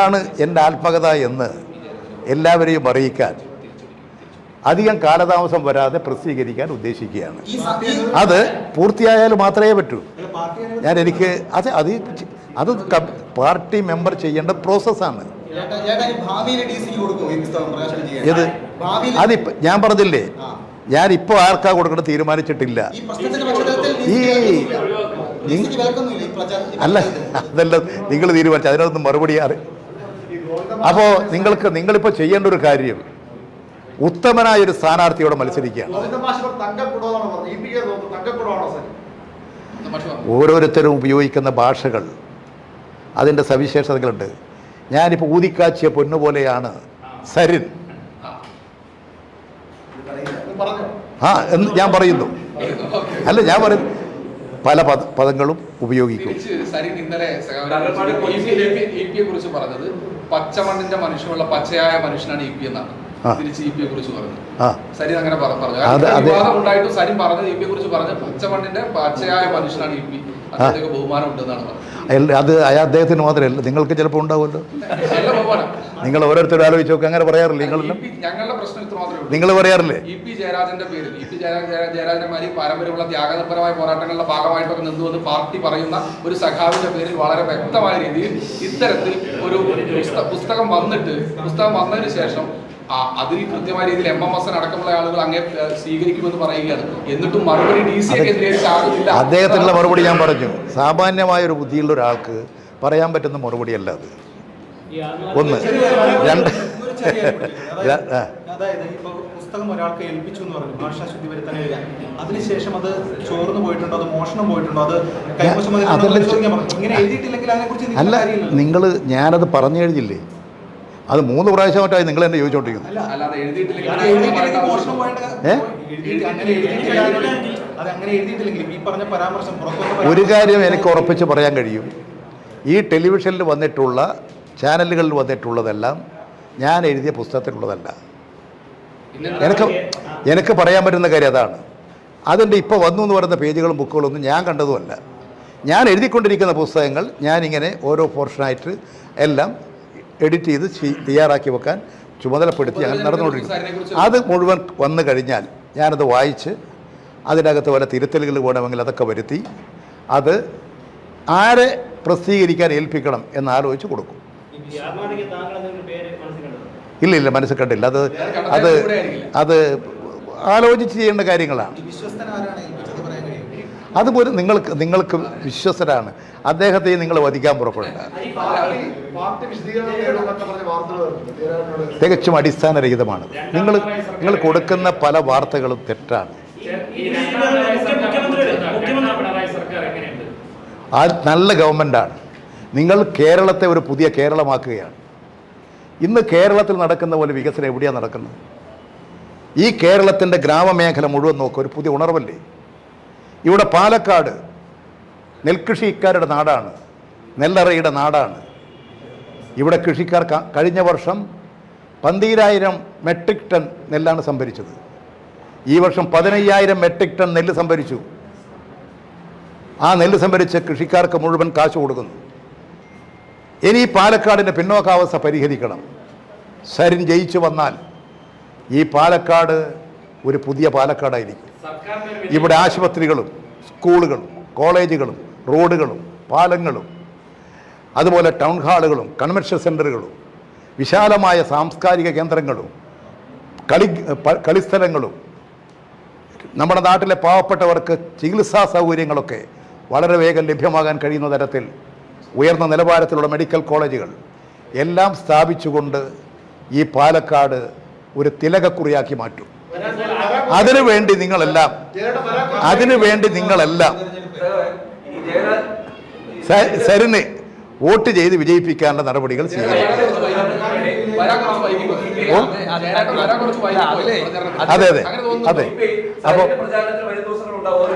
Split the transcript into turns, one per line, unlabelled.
ഇതാണ് എന്റെ ആത്മകഥ എന്ന് എല്ലാവരെയും അറിയിക്കാൻ അധികം കാലതാമസം വരാതെ പ്രസിദ്ധീകരിക്കാൻ ഉദ്ദേശിക്കുകയാണ്. അത് പൂർത്തിയായാൽ മാത്രമേ പറ്റൂ. ഞാൻ എനിക്ക് അത് അത് അത് പാർട്ടി മെമ്പർ ചെയ്യേണ്ട പ്രോസസ്സാണ് ഏത്? അതിപ്പോ ഞാൻ പറഞ്ഞില്ലേ. ഞാൻ ഇപ്പോൾ ആർക്കാ കൊടുക്കണം തീരുമാനിച്ചിട്ടില്ല.
ഈ
അല്ല അതല്ല നിങ്ങൾ തീരുമാനിച്ചു അതിനകത്ത് മറുപടി അപ്പോൾ നിങ്ങൾക്ക് നിങ്ങളിപ്പോ ചെയ്യേണ്ട ഒരു കാര്യം ഉത്തമനായ ഒരു സ്ഥാനാർത്ഥിയോട് മത്സരിക്കുകയാണ്. ഓരോരുത്തരും ഉപയോഗിക്കുന്ന ഭാഷകൾ അതിന്റെ സവിശേഷതകളുണ്ട്. ഞാനിപ്പോൾ ഊതിക്കാച്ചിയ പൊന്നുപോലെയാണ് സരിൻ. ആ എന്ന് ഞാൻ പറയുന്നു. അല്ല ഞാൻ പറയുന്നു. പല പദ പദങ്ങളും ഉപയോഗിക്കും.
ഇന്നലെ കുറിച്ച് പറഞ്ഞത് പച്ചമണ്ണിന്റെ മനുഷ്യനുള്ള പച്ചയായ മനുഷ്യനാണ് ഇ പി എന്നാണ്.
ആ.
തിരിച്ച് ഇ പിയെ കുറിച്ച് പറഞ്ഞത്
ആ.
സരിൻ അങ്ങനെ പറഞ്ഞു. വിവാദം ഉണ്ടായിട്ടും സരിൻ പറഞ്ഞത് ഇ പിയെ കുറിച്ച് പറഞ്ഞത് പച്ചമണ്ണിന്റെ പച്ചയായ മനുഷ്യനാണ് ഇ പി. അദ്ദേഹത്തിന് ബഹുമാനം ഉണ്ടെന്നാണ് പറഞ്ഞത്.
അത് അദ്ദേഹത്തിന് മാത്രമല്ല നിങ്ങൾക്ക് ചിലപ്പോൾ ഉണ്ടാവുമല്ലോ. നിങ്ങൾ ഓരോരുത്തരും ആലോചിച്ച് നോക്കുക അങ്ങനെ പറയാറില്ല നിങ്ങളെല്ലാം?
ഞങ്ങളുടെ പ്രശ്നം ഇത്ര മാത്രമേ
നിങ്ങൾ പറയാറില്ലേ?
ഇ പി ജയരാജന്റെ പേരിൽ ഇ പി ജയരാജന്മാര് പാരമ്പര്യമുള്ള ത്യാഗതപരമായ പോരാട്ടങ്ങളുടെ ഭാഗമായിട്ടൊക്കെ നിന്നുവെന്ന് പാർട്ടി പറയുന്ന ഒരു സഖാവിന്റെ പേരിൽ വളരെ വ്യക്തമായ രീതിയിൽ ഇത്തരത്തിൽ ഒരു പുസ്തകം വന്നിട്ട് പുസ്തകം വന്നതിന് ശേഷം അതിൽ കൃത്യമായ രീതിയിൽ എം എം എസ് അടക്കമുള്ള ആളുകൾ അങ്ങേ സ്വീകരിക്കുമെന്ന് പറയുകയാണ്. എന്നിട്ടും മറുപടി ഡി സി കേന്ദ്രീകരിച്ച്
അദ്ദേഹത്തിനുള്ള മറുപടി ഞാൻ പറഞ്ഞു. സാമാന്യമായ ഒരു ബുദ്ധിയുള്ള ഒരാൾക്ക് പറയാൻ പറ്റുന്ന മറുപടി അല്ല അത്. ഒന്ന് രണ്ട്.
അതായത് ഇപ്പൊ പുസ്തകം ഒരാൾക്ക് ഏൽപ്പിച്ചു എന്ന് പറഞ്ഞു ഭാഷാശുദ്ധി വരുത്താൻ എഴുതാൻ. അതിനുശേഷം അത് ചോർന്നു പോയിട്ടുണ്ടോ? അത് മോഷണം പോയിട്ടുണ്ടോ? അത് ഇങ്ങനെ എഴുതിയിട്ടില്ലെങ്കിൽ അതിനെക്കുറിച്ച്
അല്ല നിങ്ങൾ ഞാനത് പറഞ്ഞു കഴിഞ്ഞില്ലേ അത് മൂന്ന് പ്രാവശ്യം പ്രാവശ്യമായിട്ടായി നിങ്ങൾ എന്നെ ചോദിച്ചോണ്ടിരിക്കുന്നു.
അല്ല
അല്ലാതെ
അത് എഴുതിയിട്ടില്ലെങ്കിൽ മോഷണം പോയേണ്ട
ഏ?
അങ്ങനെ എഴുതിയിട്ടില്ലെങ്കിൽ അത് അങ്ങനെ എഴുതിയിട്ടില്ലെങ്കിൽ ഈ പറഞ്ഞ പരാമർശം പുറത്തുവന്ന
ഒരു കാര്യം എനിക്ക് ഉറപ്പിച്ച് പറയാൻ കഴിയും. ഈ ടെലിവിഷനിൽ വന്നിട്ടുള്ള ചാനലുകളിൽ വന്നിട്ടുള്ളതെല്ലാം ഞാൻ എഴുതിയ പുസ്തകത്തിലുള്ളതല്ല. എനിക്ക് എനിക്ക് പറയാൻ പറ്റുന്ന കാര്യം അതാണ്. അതിന്റെ ഇപ്പോൾ വന്നു എന്ന് പറയുന്ന പേജുകളും ബുക്കുകളൊന്നും ഞാൻ കണ്ടതുമല്ല. ഞാൻ എഴുതിക്കൊണ്ടിരിക്കുന്ന പുസ്തകങ്ങൾ ഞാനിങ്ങനെ ഓരോ പോർഷനായിട്ട് എല്ലാം എഡിറ്റ് ചെയ്ത് തയ്യാറാക്കി വെക്കാൻ ചുമതലപ്പെടുത്തി അങ്ങനെ നടന്നുകൊണ്ടിരിക്കുന്നു. അത് മുഴുവൻ വന്നു കഴിഞ്ഞാൽ ഞാനത് വായിച്ച് അതിനകത്ത് വല്ല തിരുത്തലുകൾ വേണമെങ്കിൽ അതൊക്കെ വരുത്തി അത് ആരെ പ്രസിദ്ധീകരിക്കാൻ ഏൽപ്പിക്കണം എന്ന് ആലോചിച്ച് കൊടുക്കും. ഇല്ല ഇല്ല മനസ്സിൽ കണ്ടില്ല. അത് അത് അത് ആലോചിച്ച് ചെയ്യേണ്ട കാര്യങ്ങളാണ്. അതുപോലെ നിങ്ങൾക്ക് നിങ്ങൾക്ക് വിശ്വസ്തരാണ്. അദ്ദേഹത്തെ നിങ്ങൾ വധിക്കാൻ പുറപ്പെടേണ്ട തികച്ചും അടിസ്ഥാനരഹിതമാണ്. നിങ്ങൾ നിങ്ങൾ കൊടുക്കുന്ന പല വാർത്തകളും തെറ്റാണ്. ആ നല്ല ഗവൺമെന്റാണ് നിങ്ങൾ കേരളത്തെ ഒരു പുതിയ കേരളമാക്കുകയാണ്. ഇന്ന് കേരളത്തിൽ നടക്കുന്ന പോലെ വികസനം എവിടെയാണ് നടക്കുന്നത്? ഈ കേരളത്തിന്റെ ഗ്രാമമേഖല മുഴുവൻ നോക്കുക ഒരു പുതിയ ഉണർവല്ലേ? ഇവിടെ പാലക്കാട് നെൽകൃഷിക്കാരുടെ നാടാണ് നെല്ലറയുടെ നാടാണ്. ഇവിടെ കൃഷിക്കാർ കഴിഞ്ഞ വർഷം പന്തീരായിരം മെട്രിക് ടൺ നെല്ലാണ് സംഭരിച്ചത്. ഈ വർഷം പതിനയ്യായിരം മെട്രിക് ടൺ നെല്ല് സംഭരിച്ചു. ആ നെല്ല് സംഭരിച്ച് കൃഷിക്കാർക്ക് മുഴുവൻ കാശ് കൊടുക്കുന്നു. ഇനി പാലക്കാടിന്റെ പിന്നോക്കാവസ്ഥ പരിഹരിക്കണം. സരിൻ ജയിച്ചു വന്നാൽ ഈ പാലക്കാട് ഒരു പുതിയ പാലക്കാടായിരിക്കും. ഇവിടെ ആശുപത്രികളും സ്കൂളുകളും കോളേജുകളും റോഡുകളും പാലങ്ങളും അതുപോലെ ടൗൺ ഹാളുകളും കൺവെൻഷൻ സെന്ററുകളും വിശാലമായ സാംസ്കാരിക കേന്ദ്രങ്ങളും കളി കളിസ്ഥലങ്ങളും നമ്മുടെ നാട്ടിലെ പാവപ്പെട്ടവർക്ക് ചികിത്സാ സൗകര്യങ്ങളൊക്കെ വളരെ വേഗം ലഭ്യമാകാൻ കഴിയുന്ന തരത്തിൽ ഉയർന്ന നിലവാരത്തിലുള്ള മെഡിക്കൽ കോളേജുകൾ എല്ലാം സ്ഥാപിച്ചുകൊണ്ട് ഈ പാലക്കാട് ഒരു തിലകക്കുറിയാക്കി മാറ്റും. അതിനു വേണ്ടി നിങ്ങളെല്ലാം അതിനു വേണ്ടി നിങ്ങളെല്ലാം സരിനെ വോട്ട് ചെയ്ത് വിജയിപ്പിക്കാനുള്ള നടപടികൾ സ്വീകരിക്കും. അതെ അതെ അതെ. അപ്പോൾ